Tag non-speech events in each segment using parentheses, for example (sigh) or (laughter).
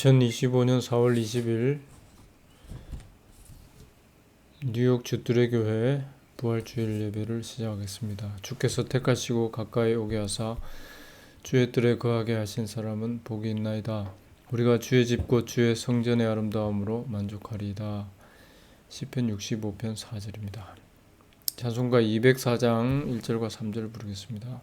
2025년 4월 20일 뉴욕 주뚜레 교회 부활주일 예배를 시작하겠습니다. 주께서 택하시고 가까이 오게 하사 주의 뜰에 거하게 하신 사람은 복이 있나이다. 우리가 주의 집곧 주의 성전의 아름다움으로 만족하리이다. 시편 65편 4절입니다. 찬송가 204장 1절과 3절 부르겠습니다.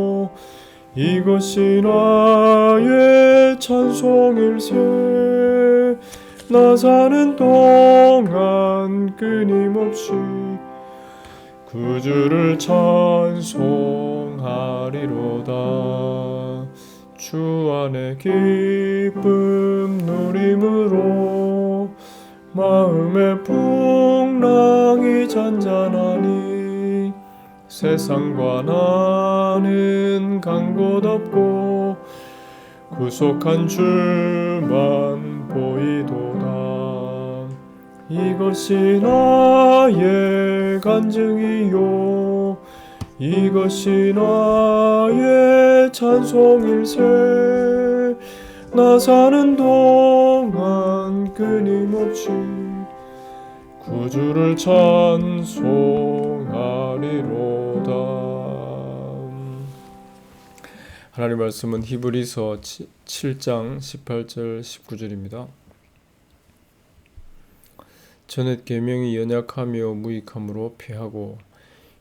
이것이 나의 찬송일세. 나 사는 동안 끊임없이 구주를 찬송하리로다. 주 안에 기쁨 누림으로 마음의 풍랑이 잔잔하니 세상과 나는 간곳 없고 구속한 줄만 보이도다. 이것이 나의 간증이요. 이것이 나의 찬송일세 나 사는 동안 끊임없이 구주를 찬송하리로 하나님 말씀은 히브리서 7장 18절 19절입니다. 전에 계명이 연약하며 무익함으로 패하고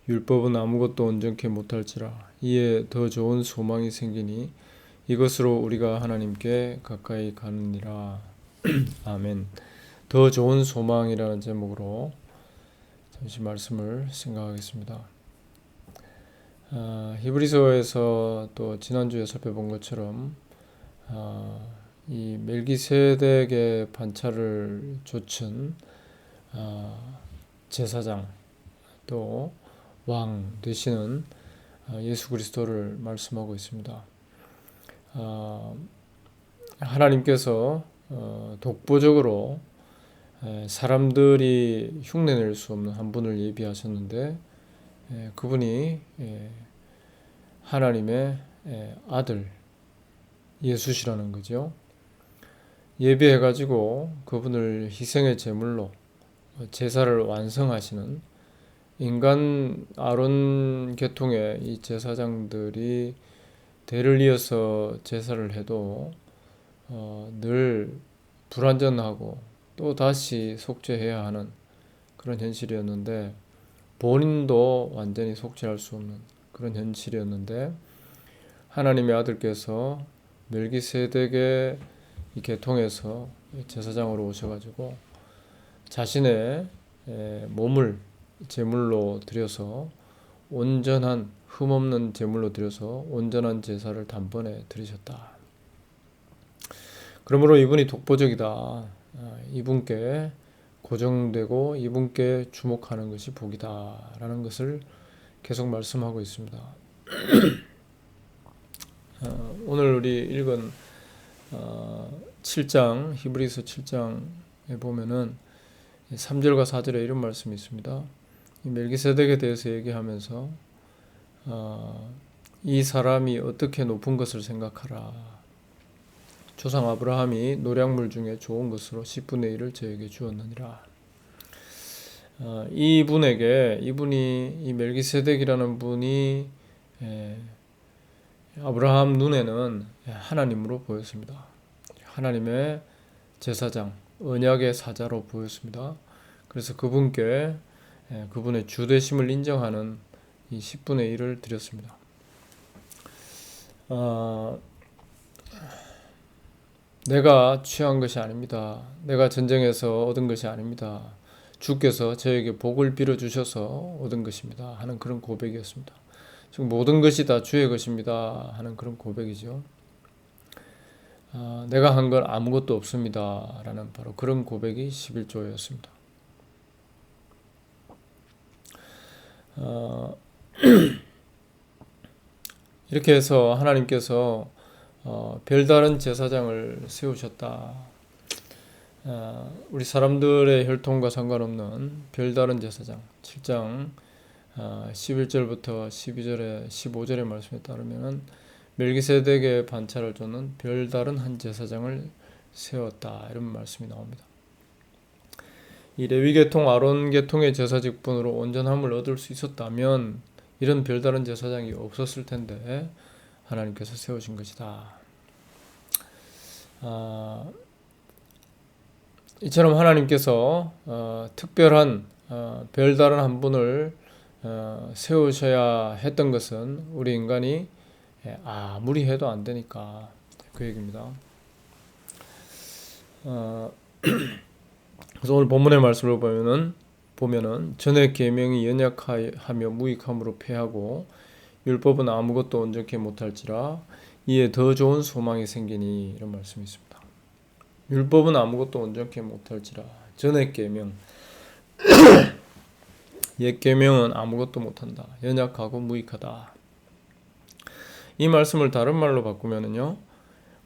율법은 아무것도 온전케 못할지라 이에 더 좋은 소망이 생기니 이것으로 우리가 하나님께 가까이 가느니라. (clears throat) 아멘. 더 좋은 소망이라는 제목으로 잠시 말씀을 생각하겠습니다. 아, 히브리서에서 또 지난주에 살펴본 것처럼 아, 이 멜기세덱의 반차를 좇은 아, 제사장 또 왕 되시는 아, 예수 그리스도를 말씀하고 있습니다. 아, 하나님께서 어, 독보적으로 사람들이 흉내낼 수 없는 한 분을 예비하셨는데 그분이 하나님의 아들 예수시라는 거죠. 예비해 가지고 그분을 희생의 제물로 제사를 완성하시는 인간 아론 계통의 이 제사장들이 대를 이어서 제사를 해도 어, 늘 불완전하고 또 다시 속죄해야 하는 그런 현실이었는데 본인도 완전히 속죄할 수 없는 그런 현실이었는데 하나님의 아들께서 멜기세덱의 이 계통에서 제사장으로 오셔가지고 자신의 몸을 제물로 드려서 온전한 흠없는 제물로 드려서 온전한 제사를 단번에 드리셨다. 그러므로 이분이 독보적이다. 아, 이분께 고정되고 이분께 주목하는 것이 복이다라는 것을 계속 말씀하고 있습니다. (clears throat) 어, 오늘 우리 읽은 7장 어, 히브리서 7장에 보면은 3절과 4절에 이런 말씀이 있습니다. 멜기세덱에 대해서 얘기하면서 어, 이 사람이 어떻게 높은 것을 생각하라. 조상 아브라함이 노량물 중에 좋은 것으로 10분의 1을 저에게 주었느니라. 어, 이분에게 이분이 이 멜기세덱이라는 분이 에, 아브라함 눈에는 하나님으로 보였습니다. 하나님의 제사장, 언약의 사자로 보였습니다. 그래서 그분께 에, 그분의 주되심을 인정하는 이 10분의 1을 드렸습니다. 어, 내가 취한 것이 아닙니다. 내가 전쟁에서 얻은 것이 아닙니다. 주께서 저에게 복을 빌어 주셔서 얻은 것입니다. 하는 그런 고백이었습니다. 즉 모든 것이 다 주의 것입니다. 하는 그런 고백이죠. 아, 내가 한 건 아무것도 없습니다. 라는 바로 그런 고백이 11조였습니다. 어, (clears throat) 이렇게 해서 하나님께서 어, 별다른 제사장을 세우셨다. 어, 우리 사람들의 혈통과 상관없는 별다른 제사장 7장 어, 11절부터 12절에 15절의 말씀에 따르면 멜기세덱의 반차를 쫓는 별다른 한 제사장을 세웠다 이런 말씀이 나옵니다. 이 레위 계통 아론 계통의 제사 직분으로 온전함을 얻을 수 있었다면 이런 별다른 제사장이 없었을 텐데 하나님께서 세우신 것이다. 아, 이처럼 하나님께서 어, 특별한 어, 별다른 한 분을 어, 세우셔야 했던 것은 우리 인간이 예, 아무리 해도 안 되니까 그 얘기입니다. 어, (clears throat) 그래서 오늘 본문의 말씀을 보면은 보면은 전에 계명이 연약하며 무익함으로 패하고 율법은 아무것도 온전케 못할지라 이에 더 좋은 소망이 생기니 이런 말씀이 있습니다. 율법은 아무것도 온전케 못할지라 전에 계명 (coughs) 옛 계명은 아무것도 못한다. 연약하고 무익하다. 이 말씀을 다른 말로 바꾸면은요.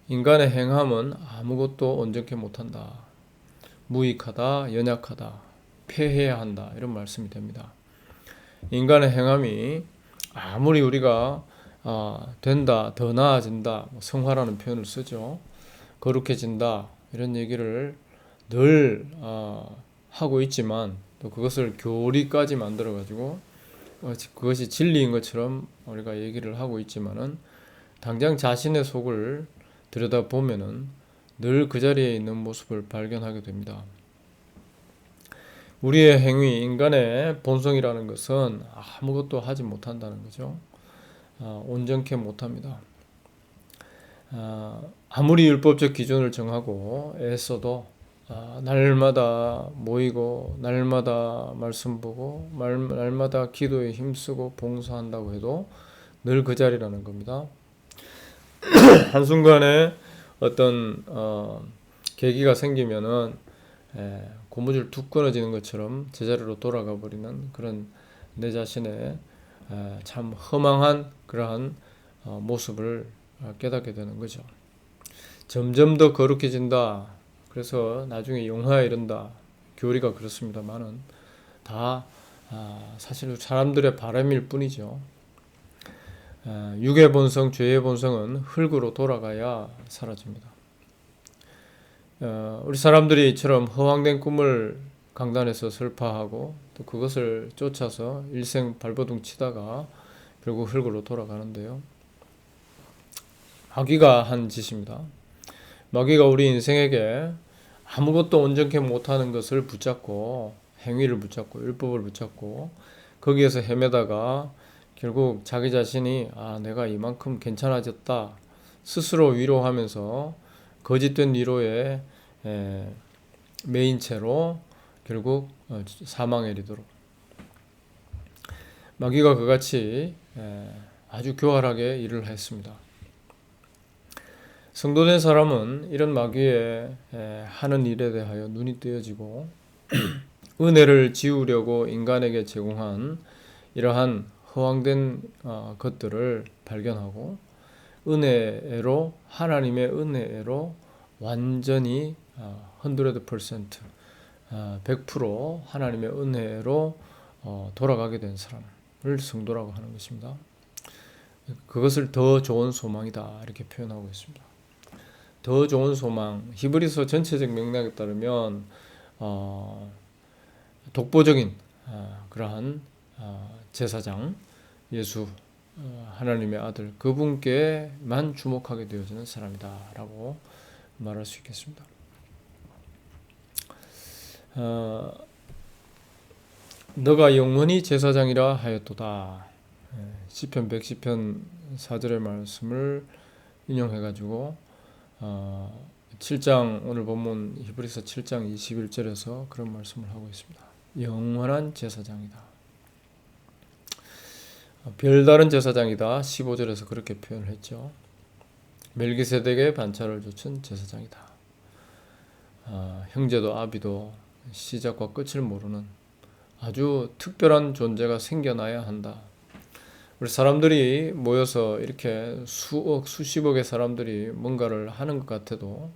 인간의 행함은 아무것도 온전케 못한다. 무익하다, 연약하다, 폐해야 한다. 이런 말씀이 됩니다. 인간의 행함이 아무리 우리가 아, 된다, 더 나아진다, 뭐 성화라는 표현을 쓰죠. 거룩해진다 이런 얘기를 늘 어, 하고 있지만 또 그것을 교리까지 만들어 가지고 그것이 진리인 것처럼 우리가 얘기를 하고 있지만은 당장 자신의 속을 들여다 보면은 늘 그 자리에 있는 모습을 발견하게 됩니다. 우리의 행위, 인간의 본성이라는 것은 아무것도 하지 못한다는 거죠. 아, 온전케 못합니다. 아, 아무리 율법적 기준을 정하고 애써도 아, 날마다 모이고 날마다 말씀 보고 말, 날마다 기도에 힘쓰고 봉사한다고 해도 늘 그 자리라는 겁니다. (clears throat) 한순간에 어떤 어, 계기가 생기면은 에, 고무줄 툭 끊어지는 것처럼 제자리로 돌아가 버리는 그런 내 자신의 에, 참 허망한 그러한 어, 모습을 깨닫게 되는 거죠. 점점 더 거룩해진다. 그래서 나중에 용화에 이른다. 교리가 그렇습니다만은 다 아, 사실 사람들의 바람일 뿐이죠. 아, 육의 본성, 죄의 본성은 흙으로 돌아가야 사라집니다. 어, 우리 사람들이 이처럼 허황된 꿈을 강단에서 설파하고 또 그것을 쫓아서 일생 발버둥 치다가 결국 흙으로 돌아가는데요. 마귀가 한 짓입니다. 마귀가 우리 인생에게 아무것도 온전케 못하는 것을 붙잡고 행위를 붙잡고 율법을 붙잡고 거기에서 헤매다가 결국 자기 자신이 아 내가 이만큼 괜찮아졌다 스스로 위로하면서 거짓된 위로에 에, 메인 채로 결국 어, 사망에 이르도록 마귀가 그같이 에, 아주 교활하게 일을 했습니다. 성도된 사람은 이런 마귀의 하는 일에 대하여 눈이 뜨여지고 (clears throat) 은혜를 지우려고 인간에게 제공한 이러한 허황된 어, 것들을 발견하고 은혜로 하나님의 은혜로 완전히 100% 100% 하나님의 은혜로 어, 돌아가게 된 사람을 성도라고 하는 것입니다. 그것을 더 좋은 소망이다 이렇게 표현하고 있습니다. 더 좋은 소망. 히브리서 전체적 맥락에 따르면 어, 독보적인 어, 그러한 어, 제사장 예수 어, 하나님의 아들 그분께만 주목하게 되어지는 사람이다라고 말할 수 있겠습니다. 어, 너가 영원히 제사장이라 하였도다. 예, 시편 110편 4절의 말씀을 인용해 가지고 어, 7장 오늘 본문 히브리서 7장 21절에서 그런 말씀을 하고 있습니다. 영원한 제사장이다. 어, 별다른 제사장이다. 15절에서 그렇게 표현을 했죠. 멜기세덱의 반차를 좇은 제사장이다. 아, 형제도 아비도 시작과 끝을 모르는 아주 특별한 존재가 생겨나야 한다. 우리 사람들이 모여서 이렇게 수억, 수십억의 사람들이 뭔가를 하는 것 같아도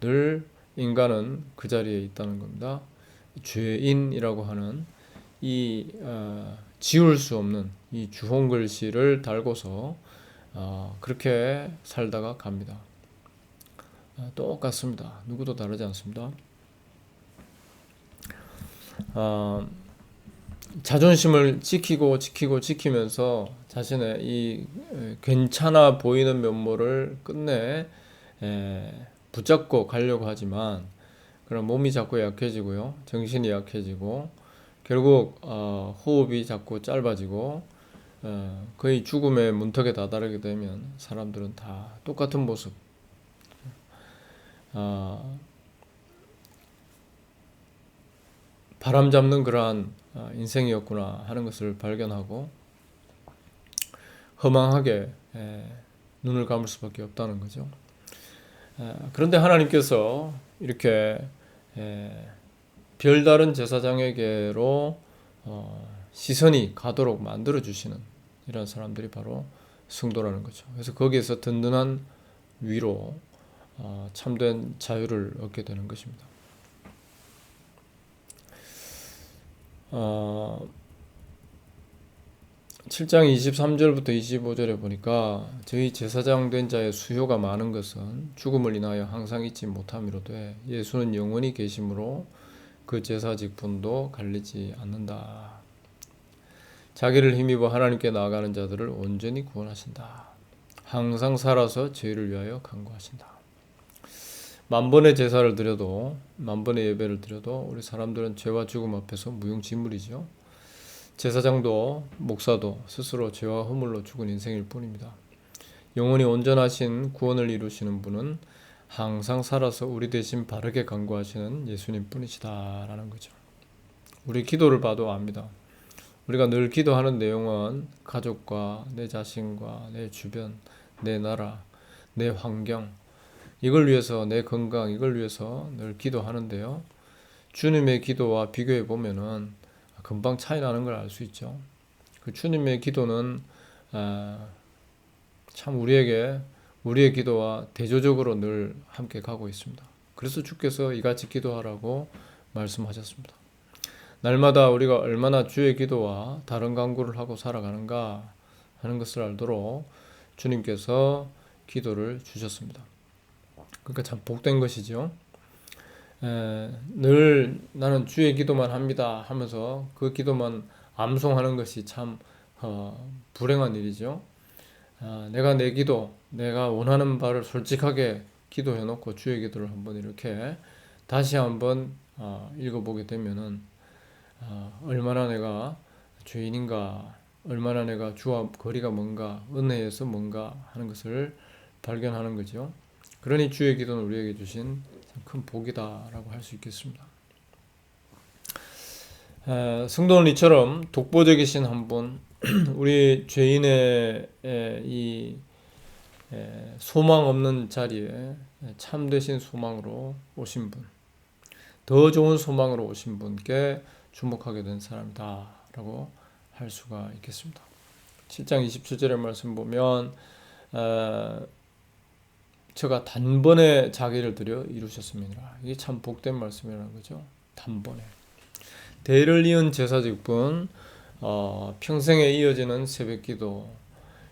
늘 인간은 그 자리에 있다는 겁니다. 죄인이라고 하는 이 어, 지울 수 없는 이 주홍 글씨를 달고서 어, 그렇게 살다가 갑니다. 어, 똑같습니다. 누구도 다르지 않습니다. 어, 자존심을 지키고 지키고 지키면서 자신의 이 괜찮아 보이는 면모를 끝내 에, 붙잡고 가려고 하지만 그럼 몸이 자꾸 약해지고요, 정신이 약해지고 결국 어, 호흡이 자꾸 짧아지고 어, 거의 죽음의 문턱에 다다르게 되면 사람들은 다 똑같은 모습. 어, 바람 잡는 그러한 아, 인생이었구나 하는 것을 발견하고 허망하게 눈을 감을 수밖에 없다는 거죠. 그런데 하나님께서 이렇게 별다른 제사장에게로 어, 시선이 가도록 만들어 주시는 이런 사람들이 바로 성도라는 거죠. 그래서 거기에서 든든한 위로 어, 참된 자유를 얻게 되는 것입니다. 어, 7장 23절부터 25절에 보니까 저희 제사장 된 자의 수요가 많은 것은 죽음을 인하여 항상 잊지 못함이로되 예수는 영원히 계심으로 그 제사 직분도 갈리지 않는다. 자기를 힘입어 하나님께 나아가는 자들을 온전히 구원하신다. 항상 살아서 죄를 위하여 간구하신다. 만 번의 제사를 드려도 만 번의 예배를 드려도 우리 사람들은 죄와 죽음 앞에서 무용지물이죠. 제사장도 목사도 스스로 죄와 허물로 죽은 인생일 뿐입니다. 영원히 온전하신 구원을 이루시는 분은 항상 살아서 우리 대신 바르게 간구하시는 예수님 뿐이시다라는 거죠. 우리 기도를 봐도 압니다. 우리가 늘 기도하는 내용은 가족과 내 자신과 내 주변, 내 나라, 내 환경, 이걸 위해서 내 건강 이걸 위해서 늘 기도하는데요. 주님의 기도와 비교해 보면은 금방 차이 나는 걸 알 수 있죠. 그 주님의 기도는 아, 참 우리에게 우리의 기도와 대조적으로 늘 함께 가고 있습니다. 그래서 주께서 이같이 기도하라고 말씀하셨습니다. 날마다 우리가 얼마나 주의 기도와 다른 간구를 하고 살아가는가 하는 것을 알도록 주님께서 기도를 주셨습니다. 그러니까 참 복된 것이죠. 에, 늘 나는 주의 기도만 합니다 하면서 그 기도만 암송하는 것이 참 어, 불행한 일이죠. 아, 내가 내 기도, 내가 원하는 바를 솔직하게 기도해 놓고 주의 기도를 한번 이렇게 다시 한번 어, 읽어보게 되면은 어, 얼마나 내가 죄인인가, 얼마나 내가 주와 거리가 뭔가, 은혜에서 뭔가 하는 것을 발견하는 거죠. 그러니 주의 기도는 우리에게 주신 큰 복이다라고 할 수 있겠습니다. 성도는 이처럼 독보적이신 한 분, (clears throat) 우리 죄인의 이 소망 없는 자리에 참되신 소망으로 오신 분, 더 좋은 소망으로 오신 분께 주목하게 된 사람이다라고 할 수가 있겠습니다. 7장 27절의 말씀 보면 저가 단번에 자기를 들여 이루셨습니다. 이게 참 복된 말씀이라는 거죠. 단번에. 대를 이은 제사직분, 어, 평생에 이어지는 새벽기도,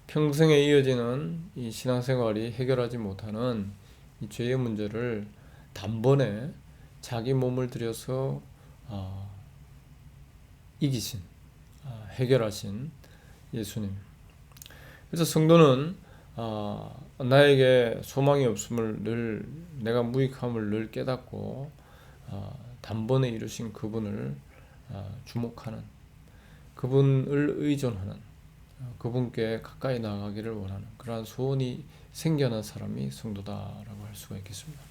평생에 이어지는 이 신앙생활이 해결하지 못하는 이 죄의 문제를 단번에 자기 몸을 들여서 어, 이기신, 어, 해결하신 예수님. 그래서 성도는 어, 나에게 소망이 없음을 늘 내가 무익함을 늘 깨닫고 어, 단번에 이루신 그분을 어, 주목하는 그분을 의존하는 어, 그분께 가까이 나가기를 원하는 그러한 소원이 생겨난 사람이 성도다라고 할 수가 있겠습니다.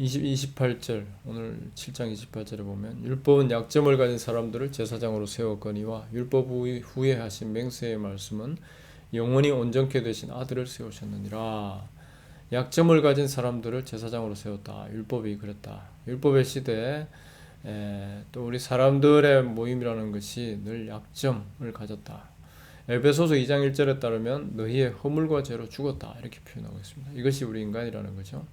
20, 28절 오늘 7장 28절에 보면 율법은 약점을 가진 사람들을 제사장으로 세웠거니와 율법 후- 후에 하신 맹세의 말씀은 영원히 온전케 되신 아들을 세우셨느니라. 약점을 가진 사람들을 제사장으로 세웠다. 율법이 그랬다. 율법의 시대에 에, 또 우리 사람들의 모임이라는 것이 늘 약점을 가졌다. 에베소서 2장 1절에 따르면 너희의 허물과 죄로 죽었다. 이렇게 표현하고 있습니다. 이것이 우리 인간이라는 거죠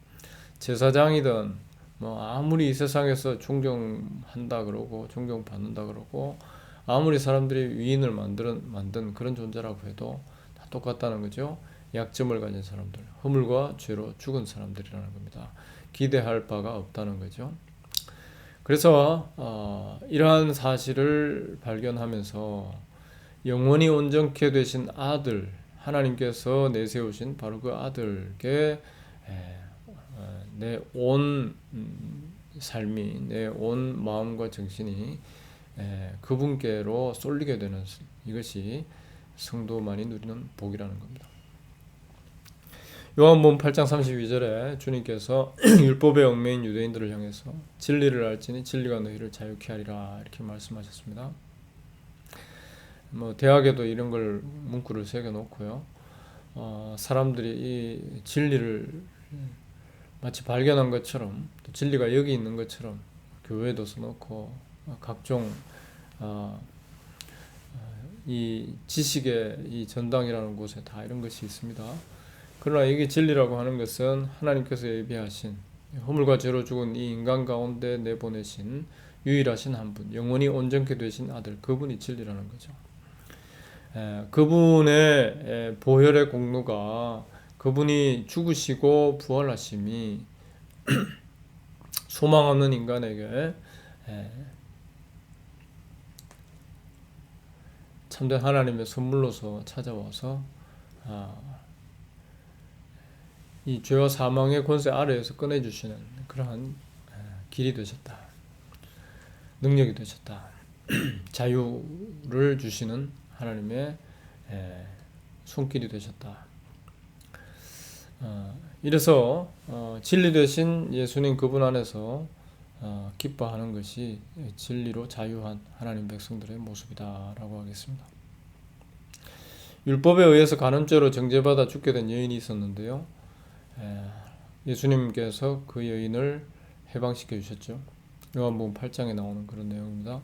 제사장이든 뭐 아무리 이 세상에서 존경한다 그러고 존경받는다 그러고 아무리 사람들이 위인을 만드는 만든 그런 존재라고 해도 다 똑같다는 거죠. 약점을 가진 사람들, 허물과 죄로 죽은 사람들이라는 겁니다. 기대할 바가 없다는 거죠. 그래서 어, 이러한 사실을 발견하면서 영원히 온전케 되신 아들 하나님께서 내세우신 바로 그 아들께 에, 어, 내온 음, 삶이 내 온 마음과 정신이 에, 그분께로 쏠리게 되는 이것이 성도만이 누리는 복이라는 겁니다. 요한복음 8장 32절에 주님께서 (clears throat) 율법의 얽매인 유대인들을 향해서 진리를 알지니 진리가 너희를 자유케 하리라 이렇게 말씀하셨습니다. 뭐 대학에도 이런 걸 문구를 새겨 놓고요. 어, 사람들이 이 진리를 마치 발견한 것처럼 또 진리가 여기 있는 것처럼 교회도 써놓고 어, 각종 어, 어, 이 지식의 이 전당이라는 곳에 다 이런 것이 있습니다. 그러나 이게 진리라고 하는 것은 하나님께서 예비하신 허물과 죄로 죽은 이 인간 가운데 내보내신 유일하신 한 분, 영원히 온전케 되신 아들, 그분이 진리라는 거죠. 에, 그분의 에, 보혈의 공로가 그분이 죽으시고 부활하심이 (clears throat) 소망 없는 인간에게 에, 참된 하나님의 선물로서 찾아와서 아, 이 죄와 사망의 권세 아래에서 꺼내주시는 그러한 에, 길이 되셨다. 능력이 되셨다. (clears throat) 자유를 주시는 하나님의 에, 손길이 되셨다. 어, 이래서 어, 진리 되신 예수님 그분 안에서 어, 기뻐하는 것이 진리로 자유한 하나님 백성들의 모습이다라고 하겠습니다. 율법에 의해서 간음죄로 정죄받아 죽게 된 여인이 있었는데요. 에, 예수님께서 그 여인을 해방시켜 주셨죠. 요한복음 8장에 나오는 그런 내용입니다.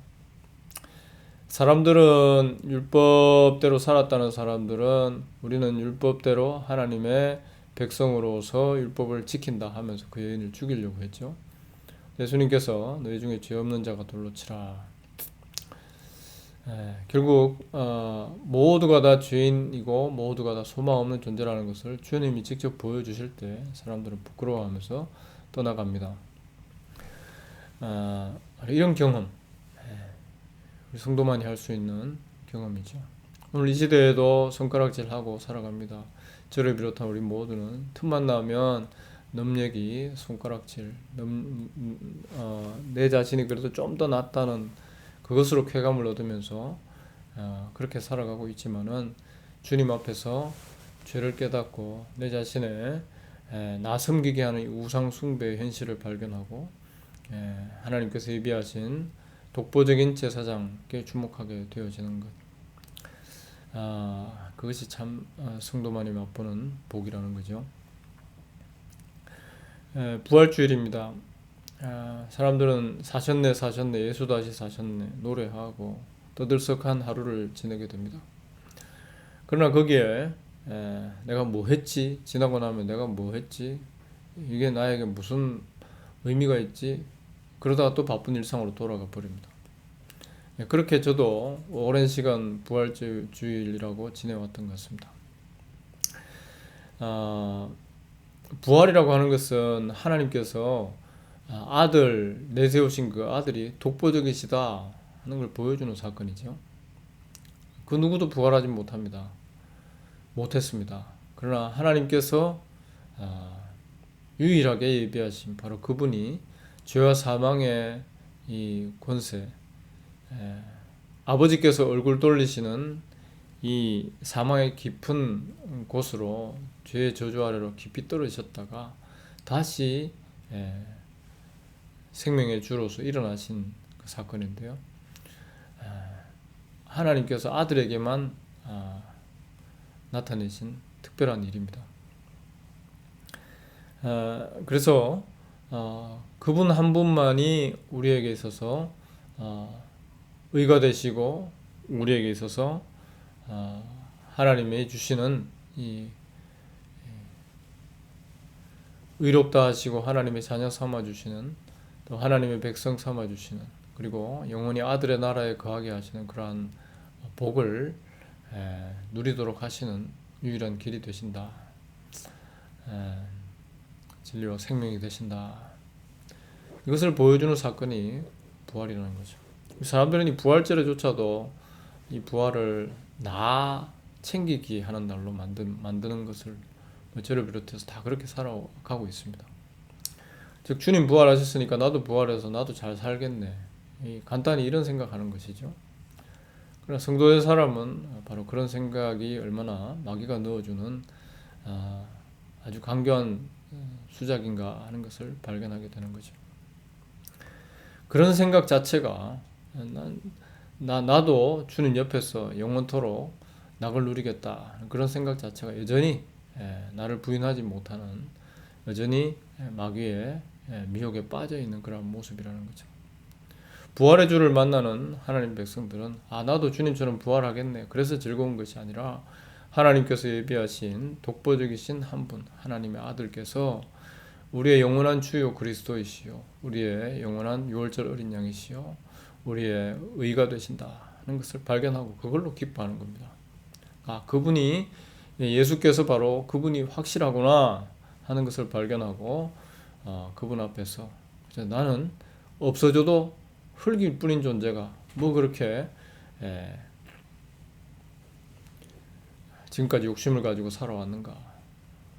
사람들은 율법대로 살았다는 사람들은 우리는 율법대로 하나님의 백성으로서 율법을 지킨다 하면서 그 여인을 죽이려고 했죠. 예수님께서 너희 중에 죄 없는 자가 돌로 치라. 에, 결국 어, 모두가 다 죄인이고 모두가 다 소망 없는 존재라는 것을 주님이 직접 보여주실 때 사람들은 부끄러워하면서 떠나갑니다. 아, 이런 경험, 에, 우리 성도만이 할 수 있는 경험이죠. 오늘 이 시대에도 손가락질하고 살아갑니다. 저를 비롯한 우리 모두는 틈만 나면 넘얘기, 손가락질, 넘, 음, 어, 내 자신이 그래도 좀 더 낫다는 그것으로 쾌감을 얻으면서 어, 그렇게 살아가고 있지만은 주님 앞에서 죄를 깨닫고 내 자신의 에, 나 섬기게 하는 이 우상 숭배의 현실을 발견하고 에, 하나님께서 예비하신 독보적인 제사장께 주목하게 되어지는 것. 아, 그것이 참 어, 성도만이 맛보는 복이라는 거죠. 에, 부활주일입니다. 아, 사람들은 사셨네 사셨네 예수 다시 사셨네 노래하고 떠들썩한 하루를 지내게 됩니다. 그러나 거기에 에, 내가 뭐 했지 지나고 나면 내가 뭐 했지 이게 나에게 무슨 의미가 있지 그러다가 또 바쁜 일상으로 돌아가 버립니다. 예, 그렇게 저도 오랜 시간 부활주일이라고 지내왔던 것 같습니다. 아, 부활이라고 하는 것은 하나님께서 아, 아들 내세우신 그 아들이 독보적이시다 하는 걸 보여주는 사건이죠. 그 누구도 부활하지 못합니다. 못했습니다. 그러나 하나님께서 아, 유일하게 예비하신 바로 그분이 죄와 사망의 이 권세, 에, 아버지께서 얼굴 돌리시는 이 사망의 깊은 곳으로 죄의 저주 아래로 깊이 떨어지셨다가 다시 에, 생명의 주로서 일어나신 그 사건인데요. 아, 하나님께서 아들에게만 아, 나타내신 특별한 일입니다. 아, 그래서 어, 그분 한 분만이 우리에게 있어서 어, 의가 되시고 우리에게 있어서 어, 하나님의 주시는 이 의롭다 하시고 하나님의 자녀 삼아 주시는 또 하나님의 백성 삼아 주시는 그리고 영원히 아들의 나라에 거하게 하시는 그러한 복을 에, 누리도록 하시는 유일한 길이 되신다. 에, 진리와 생명이 되신다. 이것을 보여주는 사건이 부활이라는 거죠. 사람들은 이 부활절에조차도 이 부활을 나 챙기기 하는 날로 만든, 만드는 것을 저를 비롯해서 다 그렇게 살아가고 있습니다. 즉 주님 부활하셨으니까 나도 부활해서 나도 잘 살겠네. 간단히 이런 생각하는 것이죠. 그러나 성도의 사람은 바로 그런 생각이 얼마나 마귀가 넣어주는 아, 아주 강교한 수작인가 하는 것을 발견하게 되는 거죠. 그런 생각 자체가 난, 나, 나도 주님 옆에서 영원토록 낙을 누리겠다. 그런 생각 자체가 여전히 예, 나를 부인하지 못하는 여전히 마귀의 예, 미혹에 빠져 있는 그런 모습이라는 거죠. 부활의 주를 만나는 하나님 백성들은 아 나도 주님처럼 부활하겠네. 그래서 즐거운 것이 아니라 하나님께서 예비하신 독보적이신 한 분, 하나님의 아들께서 우리의 영원한 주요 그리스도이시요, 우리의 영원한 유월절 어린 양이시요, 우리의 의가 되신다 하는 것을 발견하고 그걸로 기뻐하는 겁니다. 아 그분이 예수께서 바로 그분이 확실하구나 하는 것을 발견하고 어, 그분 앞에서 나는 없어져도 흙일 뿐인 존재가 뭐 그렇게 에, 지금까지 욕심을 가지고 살아왔는가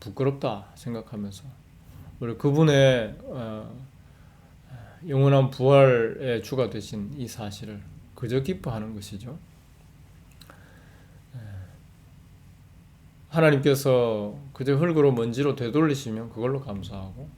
부끄럽다 생각하면서 우리 그분의 어, 영원한 부활의 주가 되신 이 사실을 그저 기뻐하는 것이죠. 하나님께서 그저 흙으로 먼지로 되돌리시면 그걸로 감사하고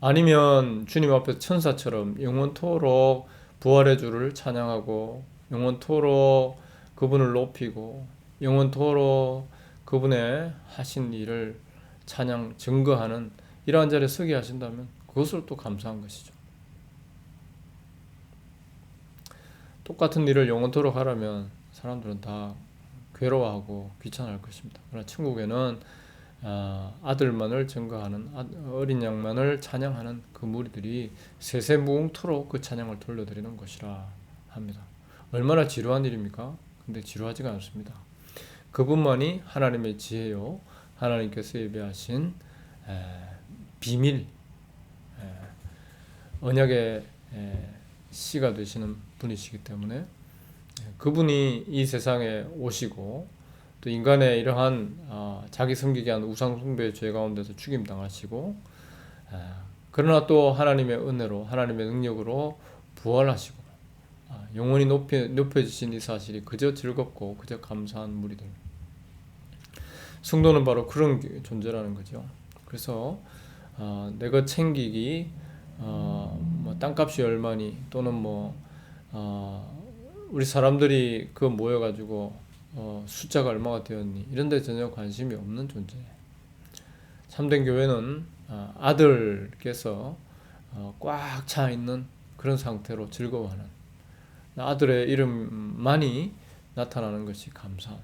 아니면 주님 앞에 천사처럼 영원토록 부활의 주를 찬양하고 영원토록 그분을 높이고 영원토록 그분의 하신 일을 찬양 증거하는 이러한 자리에 서게 하신다면 그것을 또 감사한 것이죠. 똑같은 일을 영원토록 하라면 사람들은 다 괴로워하고 귀찮을 것입니다. 그러나 천국에는 어, 아들만을 증거하는 아, 어린 양만을 찬양하는 그 무리들이 세세무궁토록 그 찬양을 돌려드리는 것이라 합니다. 얼마나 지루한 일입니까? 근데 지루하지가 않습니다. 그분만이 하나님의 지혜요, 하나님께서 예배하신 비밀, 언약의 씨가 되시는 분이시기 때문에 그분이 이 세상에 오시고 또 인간의 이러한 어, 자기 섬기게 한 우상 숭배의 죄 가운데서 죽임 당하시고 그러나 또 하나님의 은혜로 하나님의 능력으로 부활하시고 아, 영원히 높여 높여지신 이 사실이 그저 즐겁고 그저 감사한 무리들. 성도는 바로 그런 존재라는 거죠. 그래서 어, 내가 챙기기 어, 뭐 땅값이 얼마니 또는 뭐 어, 우리 사람들이 그 모여가지고 어, 숫자가 얼마가 되었니 이런 데 전혀 관심이 없는 존재. 참된 교회는 어, 아들께서 어, 꽉 차 있는 그런 상태로 즐거워하는 아들의 이름만이 나타나는 것이 감사.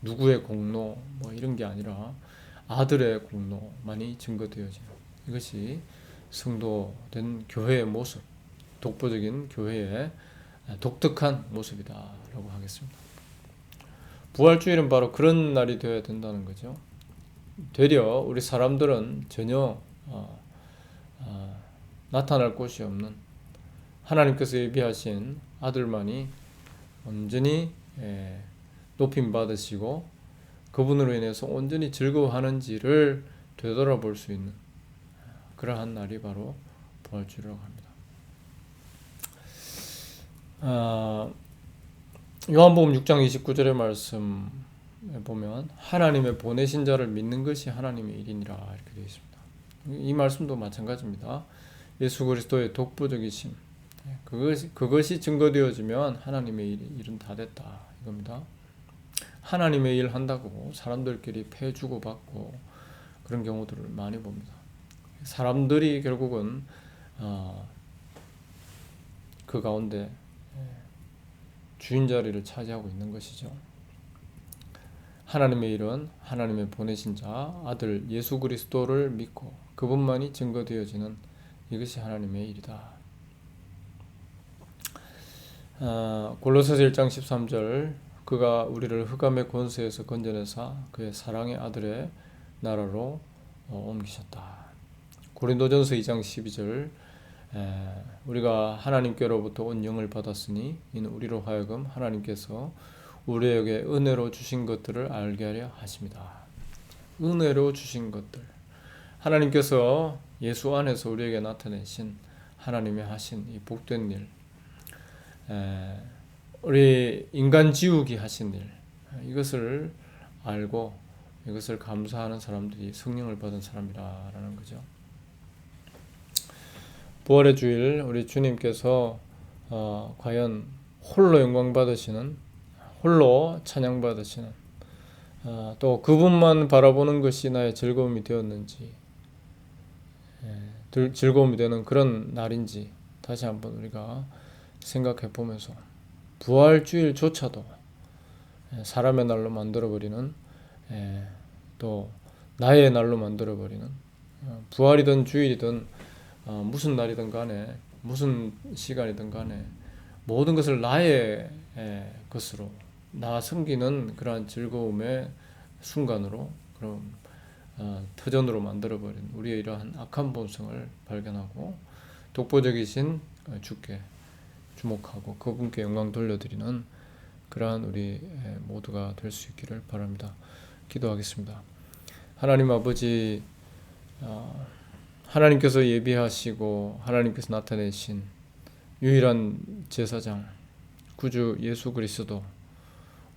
누구의 공로 뭐 이런 게 아니라 아들의 공로만이 증거되어지는 이것이 성도된 교회의 모습, 독보적인 교회의 독특한 모습이다라고 하겠습니다. 부활주일은 바로 그런 날이 되어야 된다는 거죠. 되려 우리 사람들은 전혀 어, 어, 나타날 곳이 없는 하나님께서 예비하신 아들만이 온전히 예, 높임 받으시고 그분으로 인해서 온전히 즐거워하는지를 되돌아볼 수 있는 그러한 날이 바로 부활주라고 합니다. 어, 요한복음 6장 29절의 말씀에 보면 하나님의 보내신 자를 믿는 것이 하나님의 일이니라 이렇게 되어 있습니다. 이 말씀도 마찬가지입니다. 예수 그리스도의 독보적이심 예, 그것이 그것이 증거되어지면 하나님의 일, 일은 다 됐다 이겁니다. 하나님의 일 한다고 사람들끼리 패 주고 받고 그런 경우들을 많이 봅니다. 사람들이 결국은 어, 그 가운데 예, 주인 자리를 차지하고 있는 것이죠. 하나님의 일은 하나님의 보내신 자 아들 예수 그리스도를 믿고 그분만이 증거되어지는 이것이 하나님의 일이다. 아, 골로새서 1장 13절 그가 우리를 흑암의 권세에서 건져내사 그의 사랑의 아들의 나라로 어, 옮기셨다. 고린도전서 2장 12절 에, 우리가 하나님께로부터 온 영을 받았으니 이는 우리로 하여금 하나님께서 우리에게 은혜로 주신 것들을 알게 하려 하십니다. 은혜로 주신 것들. 하나님께서 예수 안에서 우리에게 나타내신 하나님이 하신 이 복된 일, 에, 우리 인간 지우기 하신 일, 이것을 알고 이것을 감사하는 사람들이 성령을 받은 사람이라는 거죠. 부활의 주일 우리 주님께서 어, 과연 홀로 영광 받으시는 홀로 찬양 받으시는 어, 또 그분만 바라보는 것이 나의 즐거움이 되었는지 예, 즐거움이 되는 그런 날인지 다시 한번 우리가 생각해 보면서 부활 주일조차도 예, 사람의 날로 만들어 버리는 예, 또 나의 날로 만들어 버리는 어, 부활이든 주일이든 어, 무슨 날이든 간에 무슨 시간이든 간에 모든 것을 나의 에, 것으로 나 섬기는 그러한 즐거움의 순간으로 그런 어, 터전으로 만들어버린 우리의 이러한 악한 본성을 발견하고 독보적이신 어, 주께 주목하고 그분께 영광 돌려드리는 그러한 우리 모두가 될 수 있기를 바랍니다. 기도하겠습니다. 하나님 아버지 어, 하나님께서 예비하시고 하나님께서 나타내신 유일한 제사장 구주 예수 그리스도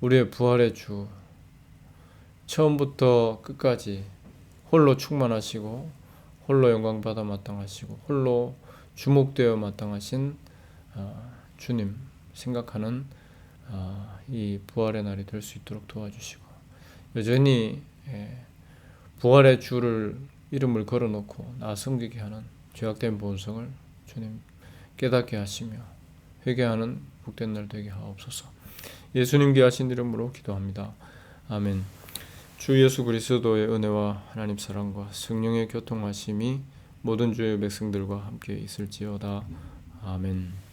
우리의 부활의 주 처음부터 끝까지 홀로 충만하시고 홀로 영광 받아 마땅하시고 홀로 주목되어 마땅하신 어, 주님 생각하는 어, 이 부활의 날이 될 수 있도록 도와주시고 여전히 예, 부활의 주를 이름을 걸어놓고 나 섬기게 하는 죄악된 본성을 주님 깨닫게 하시며 회개하는 복된 날 되게 하옵소서. 예수님께 하신 이름으로 기도합니다. 아멘. 주 예수 그리스도의 은혜와 하나님 사랑과 성령의 교통하심이 모든 주의 백성들과 함께 있을지어다. 아멘.